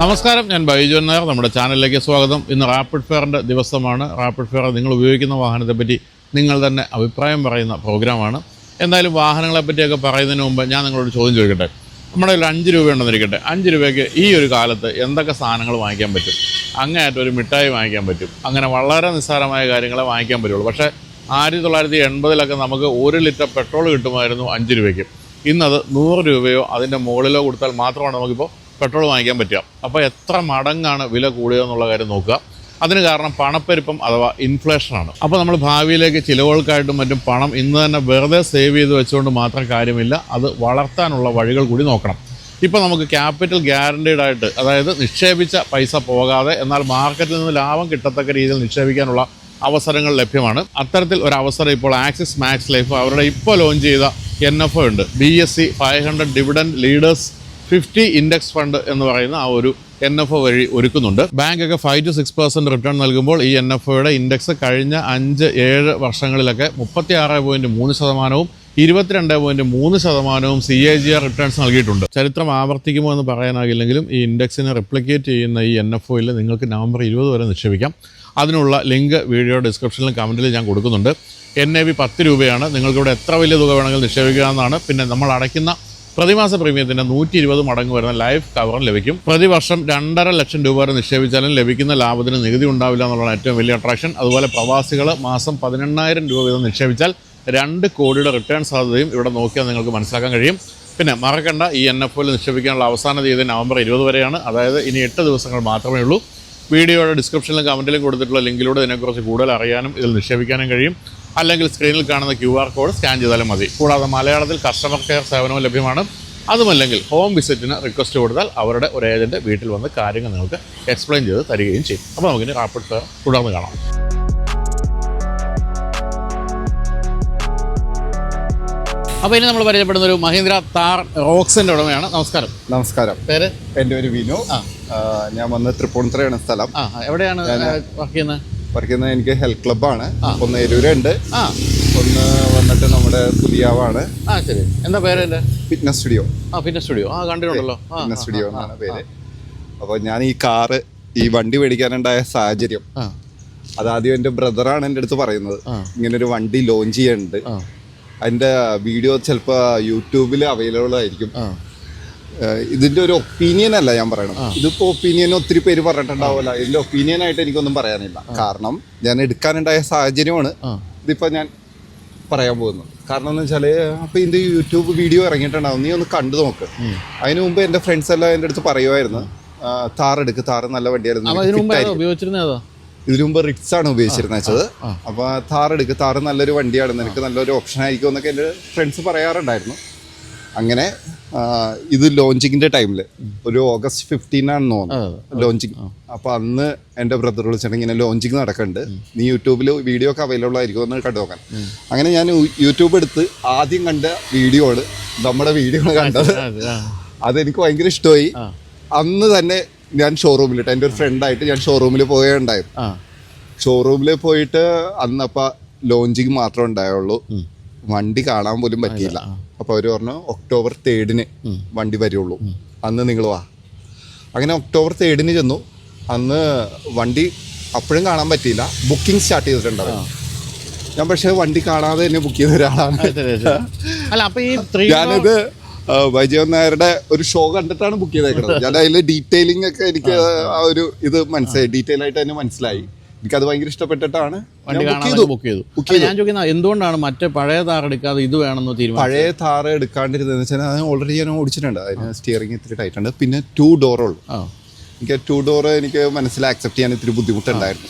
നമസ്കാരം ഞാൻ ബൈജു നായർ. നമ്മുടെ ചാനലിലേക്ക് സ്വാഗതം. ഇന്ന് റാപ്പിഡ് ഫെയറിന്റെ ദിവസമാണ്. റാപ്പിഡ് ഫെയർ നിങ്ങൾ ഉപയോഗിക്കുന്ന വാഹനത്തെ പറ്റി നിങ്ങൾ തന്നെ അഭിപ്രായം പറയുന്ന പ്രോഗ്രാമാണ്. എന്തായാലും വാഹനങ്ങളെ പറ്റിയൊക്കെ പറയുന്നതിന് മുമ്പ് ഞാൻ നിങ്ങളോട് ചോദ്യം ചോദിക്കട്ടെ? നമ്മുടെ കയ്യിൽ അഞ്ച് രൂപ ഉണ്ടെന്നിരിക്കട്ടെ അഞ്ച് രൂപയ്ക്ക് ഈ ഒരു കാലത്ത് എന്തൊക്കെ സാധനങ്ങൾ വാങ്ങിക്കാൻ പറ്റും? അങ്ങേയറ്റം ഒരു മിഠായി വാങ്ങിക്കാൻ പറ്റും. അങ്ങനെ വളരെ നിസ്സാരമായ കാര്യങ്ങളെ വാങ്ങിക്കാൻ പറ്റുള്ളൂ. പക്ഷേ ആയിരത്തി തൊള്ളായിരത്തി എൺപതിലൊക്കെ നമുക്ക് ഒരു ലിറ്റർ പെട്രോൾ കിട്ടുമായിരുന്നു അഞ്ച് രൂപയ്ക്ക്. ഇന്നത് നൂറ് രൂപയോ അതിന്റെ മുകളിലോ കൊടുത്താൽ മാത്രമാണ് നമുക്കിപ്പോൾ പെട്രോൾ വാങ്ങിക്കാൻ പറ്റുക. അപ്പോൾ എത്ര മടങ്ങാണ് വില കൂടുക എന്നുള്ള കാര്യം നോക്കുക. അതിന് കാരണം പണപ്പെരുപ്പം അഥവാ ഇൻഫ്ലേഷനാണ് അപ്പോൾ നമ്മൾ ഭാവിയിലേക്ക് ചിലവുകൾക്കായിട്ടും മറ്റും പണം ഇന്ന് തന്നെ വെറുതെ സേവ് ചെയ്ത് വെച്ചുകൊണ്ട് മാത്രം കാര്യമില്ല. അത് വളർത്താനുള്ള വഴികൾ കൂടി നോക്കണം. ഇപ്പോൾ നമുക്ക് ക്യാപിറ്റൽ ഗ്യാരണ്ടീഡ് ആയിട്ട് അതായത് നിക്ഷേപിച്ച പൈസ പോകാതെ എന്നാൽ മാർക്കറ്റിൽ നിന്ന് ലാഭം കിട്ടത്തക്ക രീതിയിൽ നിക്ഷേപിക്കാനുള്ള അവസരങ്ങൾ ലഭ്യമാണ്. അത്തരത്തിൽ ഒരു അവസരം ഇപ്പോൾ ആക്സിസ് മാക്സ് ലൈഫ് അവരുടെ ഇപ്പോൾ ലോഞ്ച് ചെയ്ത എൻ എഫ് ഉണ്ട്. B S E five hundred dividend leaders fifty index fund എന്ന് പറയുന്ന ആ ഒരു എൻ എഫ് ഒ വഴി ഒരുക്കുന്നുണ്ട്. ബാങ്കൊക്കെ five to six percent return നൽകുമ്പോൾ ഈ എൻ എഫ് ഒയുടെ ഇൻഡെക്സ് കഴിഞ്ഞ അഞ്ച് ഏഴ് വർഷങ്ങളിലൊക്കെ മുപ്പത്തി ആറ് പോയിന്റ് മൂന്ന് ശതമാനവും ഇരുപത്തിരണ്ട് പോയിന്റ് മൂന്ന് ശതമാനവും C A G R returns നൽകിയിട്ടുണ്ട്. ചരിത്രം ആവർത്തിക്കുമോ എന്ന് പറയാനാകില്ലെങ്കിലും ഈ ഇൻഡെക്സിനെ റിപ്ലിക്കേറ്റ് ചെയ്യുന്ന ഈ എൻ എഫ് ഒയിൽ നിങ്ങൾക്ക് നവംബർ ഇരുപത് വരെ നിക്ഷേപിക്കാം. അതിനുള്ള ലിങ്ക് വീഡിയോ ഡിസ്ക്രിപ്ഷനിലും കമന്റിൽ ഞാൻ കൊടുക്കുന്നുണ്ട്. എൻ എ വി പത്ത് രൂപയാണ്. നിങ്ങൾക്കിവിടെ എത്ര വലിയ തുക വേണമെങ്കിലും നിക്ഷേപിക്കാവുന്നതാണ്. പിന്നെ നമ്മൾ അടയ്ക്കുന്ന പ്രതിമാസ പ്രീമിയത്തിന് നൂറ്റി ഇരുപത് മടങ്ങ് വരുന്ന ലൈഫ് കവറും ലഭിക്കും. പ്രതിവർഷം രണ്ടര ലക്ഷം രൂപ വരെ നിക്ഷേപിച്ചാലും ലഭിക്കുന്ന ലാഭത്തിന് നികുതി ഉണ്ടാവില്ല എന്നുള്ളതാണ് ഏറ്റവും വലിയ അട്രാക്ഷൻ അതുപോലെ പ്രവാസികൾ മാസം പതിനെണ്ണായിരം രൂപ വീതം നിക്ഷേപിച്ചാൽ രണ്ട് കോടിയുടെ റിട്ടേൺ സാധ്യതയും ഇവിടെ നോക്കിയാൽ നിങ്ങൾക്ക് മനസ്സിലാക്കാൻ കഴിയും. പിന്നെ മറക്കണ്ട ഈ എൻ എഫ് ഒയിൽ നിക്ഷേപിക്കാനുള്ള അവസാന തീയതി നവംബർ ഇരുപത് വരെയാണ്. അതായത് ഇനി എട്ട് ദിവസങ്ങൾ മാത്രമേ ഉള്ളൂ. വീഡിയോയുടെ ഡിസ്ക്രിപ്ഷനിലും കമന്റിലും കൊടുത്തിട്ടുള്ള ലിങ്കിലൂടെ ഇതിനെക്കുറിച്ച് കൂടുതൽ അറിയാനും ഇതിൽ നിക്ഷേപിക്കാനും കഴിയും. അല്ലെങ്കിൽ സ്ക്രീനിൽ കാണുന്ന ക്യു ആർ കോഡ് സ്കാൻ ചെയ്താലും മതി. കൂടാതെ മലയാളത്തിൽ കസ്റ്റമർ കെയർ സേവനവും ലഭ്യമാണ്. അതുമല്ലെങ്കിൽ ഹോം വിസിറ്റിന് റിക്വസ്റ്റ് കൊടുത്താൽ അവരുടെ ഒരു ഏജന്റ് വീട്ടിൽ വന്ന് കാര്യങ്ങൾ നിങ്ങൾക്ക് എക്സ്പ്ലെയിൻ ചെയ്ത് തരികയും ചെയ്യും. അപ്പോൾ നമുക്കിനി റാപ്പിഡ് ഫെയർ തുടർന്ന് കാണാം. അപ്പോൾ ഇനി നമ്മൾ പരിചയപ്പെടുന്ന ഒരു മഹീന്ദ്ര താർ റോക്സിന്റെ ഉടമയാണ്. നമസ്കാരം. നമസ്കാരം. പേര്? എന്റെ ഒരു വിനു. ആ. ഞാൻ വന്നത് തൃപ്പൂണിത്തുറയാണ് സ്ഥലം. എവിടെയാണ് വർക്ക് ചെയ്യുന്നത്? വർക്ക് ചെയ്യുന്നത് എനിക്ക് ഹെൽത്ത് ക്ലബ്ബാണ് ഒന്ന് എരൂരുണ്ട്. ഒന്ന് വന്നിട്ട് നമ്മുടെ പുതിയാവാണ്. ആ ശരി. എന്താ പേര് ഫിറ്റ്നസ് സ്റ്റുഡിയോ ആ ഫിറ്റ്നസ് സ്റ്റുഡിയോ ആ കണ്ടിട്ടുണ്ടല്ലോ. ഫിറ്റ്നസ് സ്റ്റുഡിയോ എന്നാണ് പേര്. അപ്പോൾ ഞാൻ ഈ കാറ് ഈ വണ്ടി മേടിക്കാനുണ്ടായ സാഹചര്യം. അത് അതാദ്യം എന്റെ ബ്രദറാണ് എന്റെ അടുത്ത് പറയുന്നത്. ഇങ്ങനെ ഒരു വണ്ടി ലോഞ്ച് ചെയ്യുന്നുണ്ട് അതിന്റെ വീഡിയോ ചിലപ്പോൾ യൂട്യൂബിൽ അവൈലബിൾ ആയിരിക്കും. ഇതിന്റെ ഒരു ഒപ്പീനിയൻ അല്ല ഞാൻ പറയണം ഇതിപ്പോ ഒപ്പീനിയൻ ഒത്തിരി പേര് പറഞ്ഞിട്ടുണ്ടാവില്ല ഇതിന്റെ ഒപ്പീനിയൻ ആയിട്ട് എനിക്കൊന്നും പറയാനില്ല. കാരണം ഞാൻ എടുക്കാനുണ്ടായ സാഹചര്യമാണ്. ഇതിപ്പോ ഞാൻ പറയാൻ പോകുന്നത്. കാരണം എന്ന് വെച്ചാൽ അപ്പൊ ഇതിന്റെ യൂട്യൂബ് വീഡിയോ ഇറങ്ങിയിട്ടുണ്ടാവും. നീ ഒന്ന് കണ്ടു നോക്ക്. അതിനു മുമ്പ് എന്റെ ഫ്രണ്ട്സ് എല്ലാം എന്റെ അടുത്ത് പറയുമായിരുന്നു. താർ എടുക്ക് താർ നല്ല വണ്ടിയായിരുന്നു. മുമ്പ്. ഇതിനു മുമ്പ് റിക്സ് ആണ് ഉപയോഗിച്ചിരുന്നത് വെച്ചത്. അപ്പൊ താർ എടുക്ക് താർ നല്ലൊരു വണ്ടിയാണ്. നിനക്ക് നല്ലൊരു ഓപ്ഷൻ ആയിരിക്കും എന്നൊക്കെ എന്റെ ഫ്രണ്ട്സ് പറയാറുണ്ടായിരുന്നു. അങ്ങനെ ഇത് ലോഞ്ചിങ്ങിന്റെ ടൈമിൽ. ഒരു ഓഗസ്റ്റ് ഫിഫ്റ്റീൻ ആണെന്ന് തോന്നുന്നു ലോഞ്ചിങ്. അപ്പൊ അന്ന് എന്റെ ബ്രദർ വിളിച്ചിട്ട് ഇങ്ങനെ ലോഞ്ചിങ് നടക്കുന്നുണ്ട് നീ യൂട്യൂബിൽ വീഡിയോ ഒക്കെ അവൈലബിൾ ആയിരിക്കും എന്ന് കണ്ടു നോക്കാൻ. അങ്ങനെ ഞാൻ യൂട്യൂബ് എടുത്ത് ആദ്യം കണ്ട വീഡിയോ നമ്മുടെ വീഡിയോ കണ്ടത്. അതെനിക്ക് ഭയങ്കര ഇഷ്ടമായി. അന്ന് തന്നെ ഞാൻ ഷോറൂമിലിട്ട് എന്റെ ഒരു ഫ്രണ്ടായിട്ട് ഞാൻ ഷോറൂമിൽ പോയുണ്ടായിരുന്നു. ഉണ്ടായിരുന്നു ഷോറൂമിൽ പോയിട്ട് അന്നപ്പ ലോഞ്ചിങ് മാത്രമേ ഉണ്ടായുള്ളൂ. വണ്ടി കാണാൻ പോലും പറ്റിയില്ല. അപ്പൊ അവർ പറഞ്ഞു ഒക്ടോബർ തേർഡിന് വണ്ടി വരുള്ളൂ. അന്ന് നിങ്ങൾ വാ. അങ്ങനെ ഒക്ടോബർ തേർഡിന് ചെന്നു. അന്ന് വണ്ടി അപ്പോഴും കാണാൻ പറ്റിയില്ല. ബുക്കിംഗ് സ്റ്റാർട്ട് ചെയ്തിട്ടുണ്ടാവും ഞാൻ പക്ഷേ വണ്ടി കാണാതെ തന്നെ ബുക്ക് ചെയ്ത ഒരാളാണ്. അല്ല അപ്പൊ ഈ ഞാനിത് വൈജയൻ നായരുടെ ഒരു ഷോ കണ്ടിട്ടാണ് ബുക്ക് ചെയ്തേക്കുന്നത് ഞാൻ അതിൽ ഡീറ്റെയിലിംഗ് ഒക്കെ എനിക്ക് ആ ഒരു ഇത് മനസ്സിലായി. ഡീറ്റെയിൽ ആയിട്ട് തന്നെ മനസ്സിലായി. എനിക്കത് ഭയങ്കര ഇഷ്ടപ്പെട്ടിട്ടാണ് വണ്ടി കാണാൻ ബുക്ക് ചെയ്തു. അപ്പൊ ഞാൻ ചോദിക്കുന്ന എന്തുകൊണ്ടാണ് മറ്റേ പഴയ താർ എടുക്കാതെ ഇത് വേണമെന്ന് തീരുമാനം പഴയ താറ് എടുക്കാണ്ടിരുന്നതെന്ന് വെച്ചാൽ അത് ഓൾറെഡി ഞാൻ ഓടിച്ചിട്ടുണ്ട്. അതിന് സ്റ്റിയറിംഗ് ഇത്തിരി ടൈറ്റ് ഉണ്ട്. പിന്നെ ടു ഡോറുള്ളൂ എനിക്ക് ടു ഡോർ എനിക്ക് മനസ്സിൽ ആക്സെപ്റ്റ് ചെയ്യാൻ ഇത്തിരി ബുദ്ധിമുട്ടുണ്ടായിരുന്നു.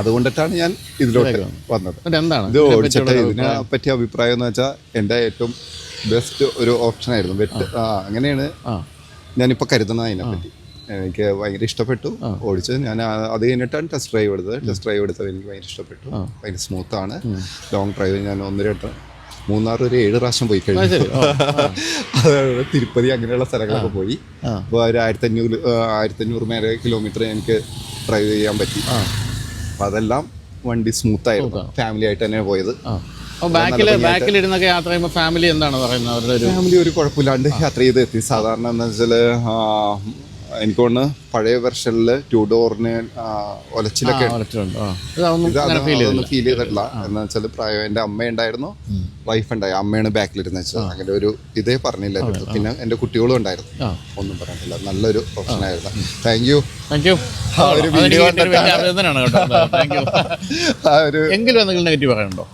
അതുകൊണ്ടിട്ടാണ് ഞാൻ ഇതിലോട്ട് വന്നത്. എന്താണ്? ഇത് ഓടിച്ചിട്ട് ഇതിനെ പറ്റിയ അഭിപ്രായം എന്ന് വെച്ചാൽ എന്റെ ഏറ്റവും ബെസ്റ്റ് ഒരു ഓപ്ഷൻ ആയിരുന്നു. വെറ്റ് അങ്ങനെയാണ് ഞാനിപ്പോൾ കരുതുന്നത് അതിനെപ്പറ്റി. എനിക്ക് ഭയങ്കര ഇഷ്ടപ്പെട്ടു. ഓടിച്ചത് ഞാൻ അത് കഴിഞ്ഞിട്ടാണ് ടെസ്റ്റ് ഡ്രൈവ് എടുത്തത്. ടെസ്റ്റ് ഡ്രൈവ് എടുത്തത് എനിക്ക് ഭയങ്കര ഇഷ്ടപ്പെട്ടു. ഭയങ്കര സ്മൂത്ത് ആണ്. ലോങ് ഡ്രൈവ് ഞാൻ ഒന്ന് രണ്ട് മൂന്നാർ ഒരു ഏഴ് പ്രാവശ്യം പോയി കഴിഞ്ഞു. തിരുപ്പതി അങ്ങനെയുള്ള സ്ഥലങ്ങളൊക്കെ പോയി. അപ്പോൾ ഒരു ആയിരത്തി അഞ്ഞൂറ് ആയിരത്തി അഞ്ഞൂറ് മേലെ കിലോമീറ്റർ എനിക്ക് ഡ്രൈവ് ചെയ്യാൻ പറ്റി. അപ്പം അതെല്ലാം വണ്ടി സ്മൂത്ത് ആയിരുന്നു. ഫാമിലി ആയിട്ട് തന്നെ പോയത്. യാത്ര ചെയ്യുമ്പോൾ ഫാമിലി എന്താണ് പറയുന്നത് അവരുടെ ഒരു ഫാമിലി ഒരു കുഴപ്പമില്ലാണ്ട് യാത്ര ചെയ്ത് എത്തി. സാധാരണ എന്ന് വെച്ചാൽ എനിക്ക് തോന്നുന്നു പഴയ വെർഷനിൽ ടു ഡോറിന് ഒലച്ചിലൊക്കെ ഫീൽ ചെയ്തിട്ടില്ല. എന്ന് വെച്ചാൽ പ്രായം എന്റെ അമ്മ ഉണ്ടായിരുന്നു വൈഫ് ഉണ്ടായി അമ്മയാണ് ബാക്കിലിരുന്ന് വെച്ചത്. അങ്ങനെ ഒരു ഇതേ പറഞ്ഞില്ല. പിന്നെ എന്റെ കുട്ടികളും ഉണ്ടായിരുന്നു. ഒന്നും പറഞ്ഞില്ല നല്ലൊരു ഓപ്ഷൻ ആയിരുന്നു. താങ്ക് യു ആ ഒരു വീഡിയോ എങ്കിലും എന്തെങ്കിലും നെഗറ്റീവ് പറയാനുണ്ടോ?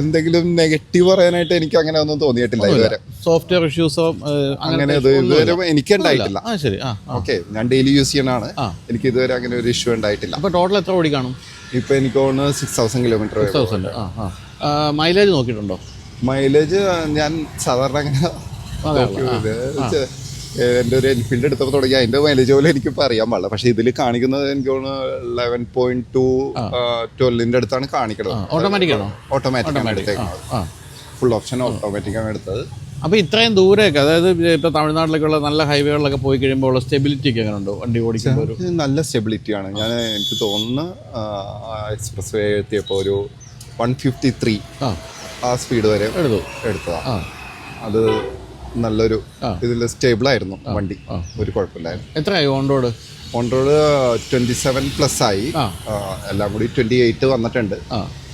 എന്തെങ്കിലും നെഗറ്റീവ് പറയാനായിട്ട് എനിക്ക് അങ്ങനെ ഒന്നും തോന്നിയിട്ടില്ല ഇതുവരെ. സോഫ്റ്റ്വെയർ ഇഷ്യൂസോ അങ്ങനെ ഇത് ഇതുവരെ എനിക്ക് ഉണ്ടായിട്ടില്ല ശരി. ഓക്കെ ഞാൻ ഡെയിലി യൂസ് ചെയ്യണാണ്. എനിക്ക് ഇതുവരെ അങ്ങനെ ഒരു ഇഷ്യൂ ഉണ്ടായിട്ടില്ല. അപ്പോൾ ടോട്ടൽ എത്ര ഓടി കാണും? ഇപ്പൊ എനിക്ക് തോന്നുന്നു സിക്സ് തൗസൻഡ് കിലോമീറ്റർ മൈലേജ് നോക്കിയിട്ടുണ്ടോ? മൈലേജ് ഞാൻ സാധാരണ അങ്ങനെ എന്റെ ഒരു എൻഫീൽഡ് എടുത്തപ്പോൾ തുടങ്ങി. അതിന്റെ മൈലേജ് പോലെ എനിക്കിപ്പോൾ അറിയാൻ പാടില്ല. പക്ഷേ ഇതിൽ കാണിക്കുന്നത് എനിക്ക് തോന്നുന്നു ലെവൻ പോയിന്റ് ടു ട്വൽവിന്റെ അടുത്താണ് കാണിക്കുന്നത് ഓട്ടോമാറ്റിക്കാണോ ഓട്ടോമാറ്റിക് ആണ്? എടുത്തേക്കുന്നത് ഫുൾ ഓപ്ഷൻ ഓട്ടോമാറ്റിക് ആണ് എടുത്തത്. അപ്പോൾ ഇത്രയും ദൂരെയൊക്കെ അതായത് ഇപ്പോൾ തമിഴ്നാട്ടിലേക്കുള്ള നല്ല ഹൈവേകളിലൊക്കെ പോയി കഴിയുമ്പോൾ ഉള്ള സ്റ്റെബിലിറ്റി ഒക്കെ എങ്ങനെ ഉണ്ടോ വണ്ടി ഓടിക്കുമ്പോൾ നല്ല സ്റ്റെബിലിറ്റിയാണ് ഞാൻ എനിക്ക് തോന്നുന്നു എക്സ്പ്രസ് വേ എത്തിയപ്പോൾ ഒരു വൺ ഫിഫ്റ്റി ത്രീ ആ. ആ സ്പീഡ് വരെ എടുത്തു. എടുത്തതാണ് അത് നല്ലൊരു. ഇതിൽ സ്റ്റേബിൾ ആയിരുന്നു വണ്ടി. ഒരു കുഴപ്പമില്ലായിരുന്നു. എത്രയായി on road? On road twenty seven plus ആയി എല്ലാം കൂടി ട്വന്റി എയ്റ്റ് വന്നിട്ടുണ്ട്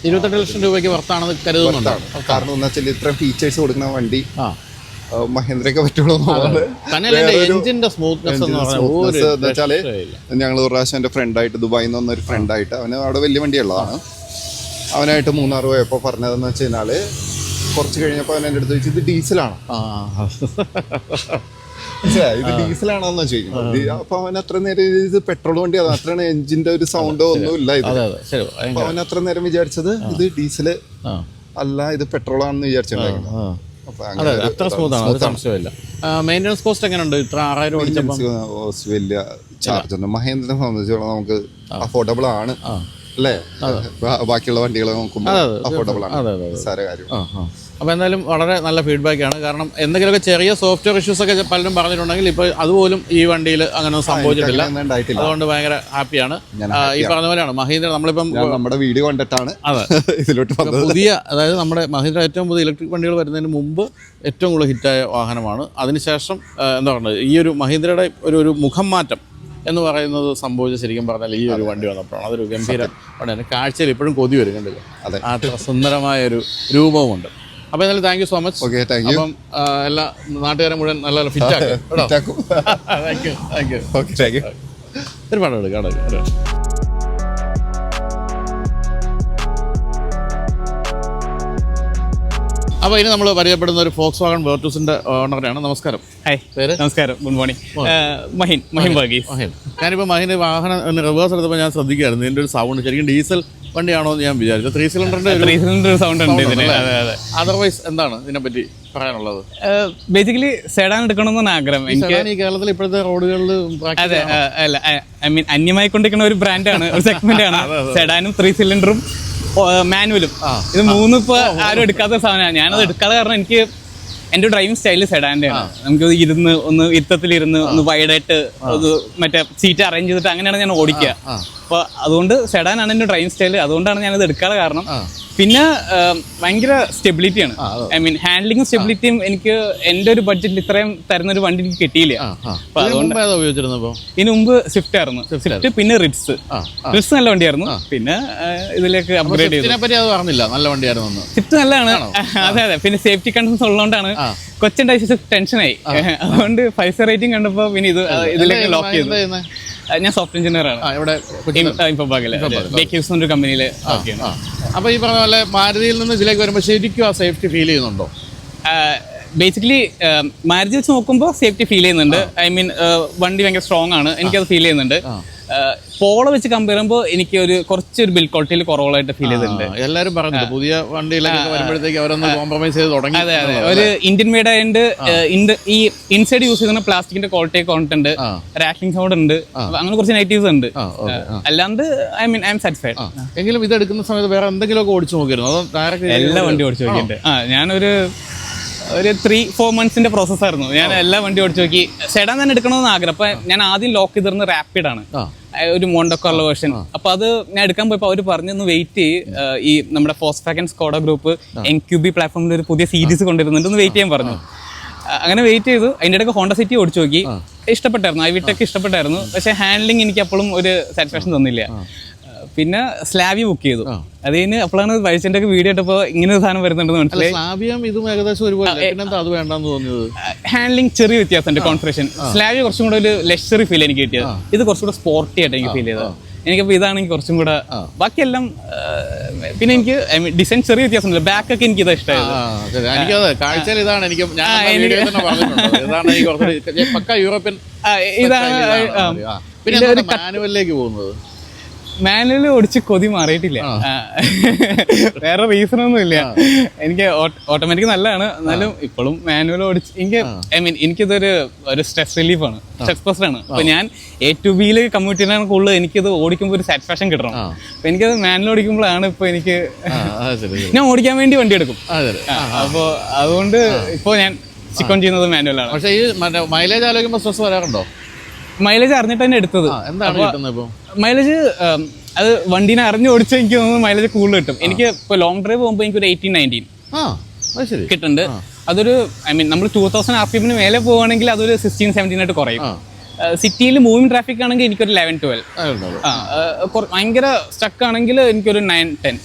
ഇരുപത്തെട്ട് ലക്ഷം രൂപയ്ക്ക് വർത്താണെന്ന് കരുതുന്നുണ്ട്? കാരണം എന്താ വെച്ചാൽ ഇത്രയും ഫീച്ചേഴ്സ് കൊടുക്കുന്ന വണ്ടി മഹേന്ദ്രയ്ക്ക് പറ്റുള്ളൂ എന്ന് എന്ന് വെച്ചാൽ ഞങ്ങൾ ഒരു പ്രാവശ്യം എന്റെ ഫ്രണ്ടായിട്ട് ദുബായിൽ നിന്ന് വന്നൊരു ഫ്രണ്ടായിട്ട് അവന് അവിടെ വലിയ വണ്ടിയുള്ളതാണ്. അവനായിട്ട് മൂന്നാർ പോയപ്പോൾ പറഞ്ഞതെന്ന് വെച്ച് കഴിഞ്ഞാൽ കുറച്ച് കഴിഞ്ഞപ്പോൾ അവൻ എന്റെ അടുത്ത് ചോദിച്ചു ഇത് ഡീസലാണ്. ഇത് ഡീസലാണോന്ന് ചോദിക്കുന്നത്. അപ്പൊ അവൻ അത്ര നേരം ഇത് പെട്രോൾ വണ്ടിയാണ് അത്ര എഞ്ചിന്റെ ഒരു സൗണ്ടോ ഒന്നും ഇല്ല ഇത്. അപ്പൊ അവൻ അത്ര നേരം വിചാരിച്ചത് ഇത് ഡീസൽ അല്ല ഇത് പെട്രോൾ ആണെന്ന് വിചാരിച്ചിട്ടുണ്ടായിരുന്നു അതെ അത്ര സ്മൂത്ത് ആണ് അത് സംശയമില്ല മെയിന്റെനൻസ് കോസ്റ്റ് എങ്ങനെയുണ്ട്? ഇത്ര ആറായിരം വലിയ ചാർജ് ഉണ്ട് മഹേന്ദ്രനെ സംബന്ധിച്ചോളം നമുക്ക് അഫോർഡബിൾ ആണ്. അല്ലേ? ബാക്കിയുള്ള വണ്ടികൾ നോക്കുമ്പോൾ. അഫോർഡബിൾ ആണ്. നിസ്സാര കാര്യം. അപ്പോൾ എന്തായാലും വളരെ നല്ല ഫീഡ്ബാക്ക് ആണ്. കാരണം എന്തെങ്കിലുമൊക്കെ ചെറിയ സോഫ്റ്റ്വെയർ ഇഷ്യൂസ് ഒക്കെ പലരും പറഞ്ഞിട്ടുണ്ടെങ്കിൽ ഇപ്പോൾ അതുപോലും ഈ വണ്ടിയിൽ അങ്ങനെ സംഭവിച്ചിട്ടില്ല. അതുകൊണ്ട് ഭയങ്കര ഹാപ്പിയാണ് ഈ പറഞ്ഞ പോലെയാണ് മഹീന്ദ്ര നമ്മളിപ്പം നമ്മുടെ വീഡിയോ കണ്ടിട്ടാണ് അതെ. ഇതിലോട്ട് പുതിയ അതായത് നമ്മുടെ മഹീന്ദ്ര ഏറ്റവും പുതിയ ഇലക്ട്രിക് വണ്ടികൾ വരുന്നതിന് മുമ്പ് ഏറ്റവും കൂടുതൽ ഹിറ്റായ വാഹനമാണ്. അതിനുശേഷം എന്താ പറയുന്നത്? ഈ ഒരു മഹീന്ദ്രയുടെ ഒരു ഒരു മുഖം മാറ്റം എന്ന് പറയുന്നത് സംഭവിച്ച ശരിക്കും പറഞ്ഞാൽ ഈ ഒരു വണ്ടി വന്നപ്പോഴാണ്. അതൊരു ഗംഭീര വണ്ടിയാണ്. കാഴ്ചയിൽ ഇപ്പോഴും കൊതി വരും കണ്ടില്ല അതെ. അത്ര സുന്ദരമായ ഒരു രൂപവുമുണ്ട്. അപ്പോൾ എന്തായാലും thank you so much okay thank you അപ്പം എല്ലാ നാട്ടുകാരെ മുഴുവൻ നല്ല നല്ല ഫിറ്റ് ആക്കും. Thank you thank you okay thank you ഒരു പടം എടുക്കാം അപ്പോൾ ഇനി നമ്മൾ പരിചയപ്പെടുന്ന ഒരു ഫോക്സ് വാഗൺ വേർട്ടൂസിന്റെ ഓണറാണ് നമസ്കാരം. ഹായ്. പേര്? നമസ്കാരം. Good morning Mahin. Mahin Varghese. ഞാനിപ്പോ ഞാനിപ്പോൾ മഹിന്റെ വാഹനം റിവേഴ്സ് എടുത്തപ്പോൾ ഞാൻ ശ്രദ്ധിക്കുകയായിരുന്നു. ഇതിന്റെ ഒരു സൗണ്ട് ശരിക്കും ഡീസൽ വണ്ടിയാണോ എന്ന് ഞാൻ വിചാരിച്ചു. ത്രീ സിലിണ്ടറിന്റെ ത്രീ സിലിണ്ടർ സൗണ്ട് ഉണ്ട് ഇതിന്. അതെ അതെ. അതർവൈസ് എന്താണ് ഇതിനെ പറ്റി പറയാനുള്ളത് ബേസിക്കലി സെഡാൻ എടുക്കണമെന്നാണ് ആഗ്രഹം. എനിക്ക് കേരളത്തിൽ ഇപ്പോഴത്തെ റോഡുകളിൽ അതെ അല്ല ഐ മീൻ അന്യമായി കൊണ്ടിരിക്കുന്ന ഒരു ബ്രാൻഡാണ് ഒരു സെഗ്മെന്റ് ആണ്. സെഡാനും ത്രീ സിലിണ്ടറും മാനുവലും. ഇത് മൂന്നും ഇപ്പൊ ആരും എടുക്കാത്ത സാധനമാണ്. ഞാനത് എടുക്കാതെ കാരണം എനിക്ക് എന്റെ ഡ്രൈവിംഗ് സ്റ്റൈൽ സെഡാന്റെ ആണ് നമുക്ക് ഇരുന്ന് ഒന്ന് ഇരുത്തത്തിലിരുന്ന് ഒന്ന് വൈഡായിട്ട് മറ്റേ സീറ്റ് അറേഞ്ച് ചെയ്തിട്ട് അങ്ങനെയാണ് ഞാൻ ഓടിക്കുക. അപ്പൊ അതുകൊണ്ട് സെഡാൻ ആണ് എന്റെ ഡ്രൈവിംഗ് സ്റ്റൈൽ അതുകൊണ്ടാണ് ഞാനത് എടുക്കാതെ കാരണം പിന്നെ ഭയങ്കര സ്റ്റെബിലിറ്റിയാണ് ഐ മീൻ ഹാൻഡ്ലിങ്ങും സ്റ്റെബിലിറ്റിയും എനിക്ക് എന്റെ ഒരു ബഡ്ജറ്റിൽ ഇത്രയും തരുന്ന ഒരു വണ്ടി എനിക്ക് കിട്ടിയില്ല. അപ്പൊ അതുകൊണ്ട് ഇതിനു മുമ്പ് സ്വിഫ്റ്റ് ആയിരുന്നു. സ്വിഫ്റ്റ് പിന്നെ റിറ്റ്സ് റിറ്റ്സ് നല്ല വണ്ടിയായിരുന്നു. പിന്നെ ഇതിലേക്ക് അപ്ഗ്രേഡ് ചെയ്തു. പറഞ്ഞില്ല. നല്ല വണ്ടിയായിരുന്നു സ്വിഫ്റ്റ് നല്ലതാണ്. അതെ അതെ. പിന്നെ സേഫ്റ്റി കൺസേൺസ് ഉള്ളതുകൊണ്ടാണ് കൊച്ചിന്റെ ടെൻഷനായി അതുകൊണ്ട് ഫൈവ് സ്റ്റാർ റേറ്റിംഗ് കണ്ടപ്പോൾ പിന്നെ ഇത് ഇതിലേക്ക് ലോക്ക് ചെയ്തു. ഞാൻ സോഫ്റ്റ് എഞ്ചിനീയർ ആണ്. ഇവിടെ ഇൻഫോബാഗിൽ ബേക്യൂസ് എന്നൊരു കമ്പനിയിൽ വർക്ക് ചെയ്യുന്നു. അപ്പൊ ഈ പറഞ്ഞ പോലെ മാരുതിയിൽ നിന്ന് ഇതിലേക്ക് വരുമ്പോൾ ശരിക്കും ആ സേഫ്റ്റി ഫീൽ ചെയ്യുന്നുണ്ടോ? ബേസിക്കലി മാരുതി വെച്ച് നോക്കുമ്പോൾ സേഫ്റ്റി ഫീൽ ചെയ്യുന്നുണ്ട്. ഐ മീൻ വണ്ടി ഭയങ്കര സ്ട്രോങ് ആണ്. എനിക്കത് ഫീൽ ചെയ്യുന്നുണ്ട്. പോളോ വെച്ച് കമ്പയർ ചെയ്യുമ്പോൾ എനിക്ക് ഒരു കുറച്ചൊരു ബിൽഡ് ക്വാളിറ്റിയിൽ കുറവുള്ളതായിട്ട് ഫീൽ ചെയ്തിട്ടുണ്ട്. എല്ലാവരും പറഞ്ഞു പുതിയ വണ്ടിയിലൊക്കെ വരുമ്പോഴത്തേക്ക് അവരൊന്ന് കോംപ്രമൈസ് ചെയ്ത് തുടങ്ങി അതെ അതെ. ഒരു ഇന്ത്യൻ മെയ്ഡ് ആയതുകൊണ്ട് ഈ ഇൻസൈഡ് യൂസ് ചെയ്യുന്ന പ്ലാസ്റ്റിക്കിന്റെ ക്വാളിറ്റി ഒക്കെ ഉണ്ട് റാഷിംഗ് സൗണ്ട് ഉണ്ട്. അങ്ങനെ കുറച്ച് നെഗറ്റീവ്സ് ഉണ്ട്. അല്ലാണ്ട് I mean I am satisfied എങ്കിലും ഇത് എടുക്കുന്ന സമയത്ത് വേറെ എന്തെങ്കിലുമൊക്കെ ഓടിച്ചു നോക്കിയിരുന്നു. അതോ ഡയറക്റ്റ് എല്ലാ വണ്ടി ഓടിച്ചു നോക്കിയിട്ടുണ്ട്. ആ ഞാനൊരു ഒരു ത്രീ ഫോർ മന്ത്സിന്റെ പ്രോസസ് ആയിരുന്നു. ഞാൻ എല്ലാ വണ്ടി ഓടിച്ചു നോക്കി. സെഡാൻ തന്നെ എടുക്കണമെന്ന് ആഗ്രഹം. അപ്പൊ ഞാൻ ആദ്യം ലോക്ക് ചെയ്തിരുന്ന റാപ്പിഡ് ആണ്. ഒരു മോണ്ടോക്കാറുള്ള വേർഷൻ അപ്പൊ അത് ഞാൻ എടുക്കാൻ പോയപ്പോ അവർ പറഞ്ഞു വെയിറ്റ് ഈ നമ്മുടെ ഫോസ്ഫാക്കൻ Skoda group N Q B പ്ലാറ്റ്ഫോമിൽ ഒരു പുതിയ സീരീസ് കൊണ്ടുവരുന്നുണ്ട്. ഒന്ന് വെയിറ്റ് ചെയ്യാൻ പറഞ്ഞു. അങ്ങനെ വെയിറ്റ് ചെയ്തു. അതിന്റെ ഇടയ്ക്ക് ഹോണ്ട സിറ്റി ഓടിച്ചു നോക്കി. ഇഷ്ടപ്പെട്ടായിരുന്നു. ഐ വിട്ടൊക്കെ ഇഷ്ടപ്പെട്ടായിരുന്നു. പക്ഷെ ഹാൻഡ്ലിങ് എനിക്ക് അപ്പോഴും ഒരു സാറ്റിസ്ഫാക്ഷൻ തന്നില്ല. പിന്നെ സ്ലാബി ബുക്ക് ചെയ്തു. അത് കഴിഞ്ഞ് അപ്പോഴാണ് വഴിച്ചന്റെ ഒക്കെ വീഡിയോ ഇട്ടപ്പോ ഇങ്ങനെ സാധനം വരുന്നുണ്ടെന്ന് മനസ്സിലായി. സ്ലാബിയം ഇതും ഏകദേശം ഒരുപോലെ. പിന്നെന്താ അത് വേണ്ടെന്ന് തോന്നിയത്? ഹാൻഡ്ലിംഗ് ചെറിയ വ്യത്യാസമുണ്ട് കോൺഫറേഷൻ സ്ലാവി കുറച്ചും കൂടെ ഒരു ലക്ഷറി ഫീൽ എനിക്ക് കിട്ടിയത്. ഇത് കുറച്ചും കൂടെ സ്പോർട്ടി ആയിട്ട് എനിക്ക് ഫീൽ ചെയ്തത്. എനിക്കപ്പോൾ ഇതാണ് എനിക്ക് കുറച്ചും കൂടെ ബാക്കിയെല്ലാം പിന്നെ എനിക്ക് ഡിസൈൻ ചെറിയ വ്യത്യാസം ബാക്ക് ഒക്കെ എനിക്ക് ഇതാ ഇഷ്ടമായത്. എനിക്കത് കാഴ്ചയിൽ ഇതാണ്. എനിക്ക് ഇതാണ് കുറച്ചുകൂടി യൂറോപ്യൻ ഇതാണ്. പിന്നെ മാനുവലിലേക്ക് പോകുന്നത്? മാനുവൽ ഓടിച്ച് കൊതി മാറിയിട്ടില്ല. വേറെ റീസൺ ഒന്നും ഇല്ല എനിക്ക് ഓട്ടോമാറ്റിക് നല്ലതാണ്. എന്നാലും ഇപ്പോഴും മാനുവൽ ഓടിച്ച് എനിക്ക് ഐ മീൻ എനിക്കിതൊരു ഒരു സ്ട്രെസ് റിലീഫാണ്. സ്ട്രെസ് ബസ്റ്റർ ആണ് അപ്പൊ ഞാൻ എ ടു ബിയിൽ കമ്മ്യൂട്ടിനാണ് കൂടുതൽ എനിക്കിത് ഓടിക്കുമ്പോൾ ഒരു സാറ്റിസ്ഫാക്ഷൻ കിട്ടണം. അപ്പൊ എനിക്കത് മാനുവൽ ഓടിക്കുമ്പോഴാണ് ഇപ്പൊ എനിക്ക്. ഞാൻ ഓടിക്കാൻ വേണ്ടി വണ്ടി എടുക്കും. അപ്പോൾ അപ്പൊ അതുകൊണ്ട് ഇപ്പൊ ഞാൻ ചിക്കൺ ചെയ്യുന്നത് മാനുവലാണ്. പക്ഷേ ഈ മൈലേജ് ആലോചിക്കുമ്പോൾ സ്ട്രെസ് വരാറുണ്ടോ? മൈലേജ് അറിഞ്ഞിട്ട് തന്നെ എടുത്തത്. എന്താണ് കിട്ടുന്നത് ഇപ്പം? മൈലേജ് അത് വണ്ടീനെ അറിഞ്ഞ് ഓടിച്ചാൽ എനിക്ക് തോന്നുന്നു മൈലേജ് കൂടുതൽ കിട്ടും. എനിക്ക് ഇപ്പോൾ ലോങ് ഡ്രൈവ് പോകുമ്പോൾ എനിക്ക് ഒരു എയ്റ്റീൻ നയന്റീൻ കിട്ടുന്നുണ്ട്. അതൊരു ഐ മീൻ നമ്മൾ ടൂ തൗസൻഡ് ആർ പി എമ്മിന് മേലെ പോവുകയാണെങ്കിൽ അതൊരു സിക്സ്റ്റീൻ സെവന്റീൻ ആയിട്ട് കുറയും. സിറ്റിയിൽ മൂവിങ് ട്രാഫിക് ആണെങ്കിൽ എനിക്കൊരു ലെവൻ ട്വൽവ് ഭയങ്കര സ്റ്റക്ക് ആണെങ്കിൽ എനിക്കൊരു നയൻ ടെൻ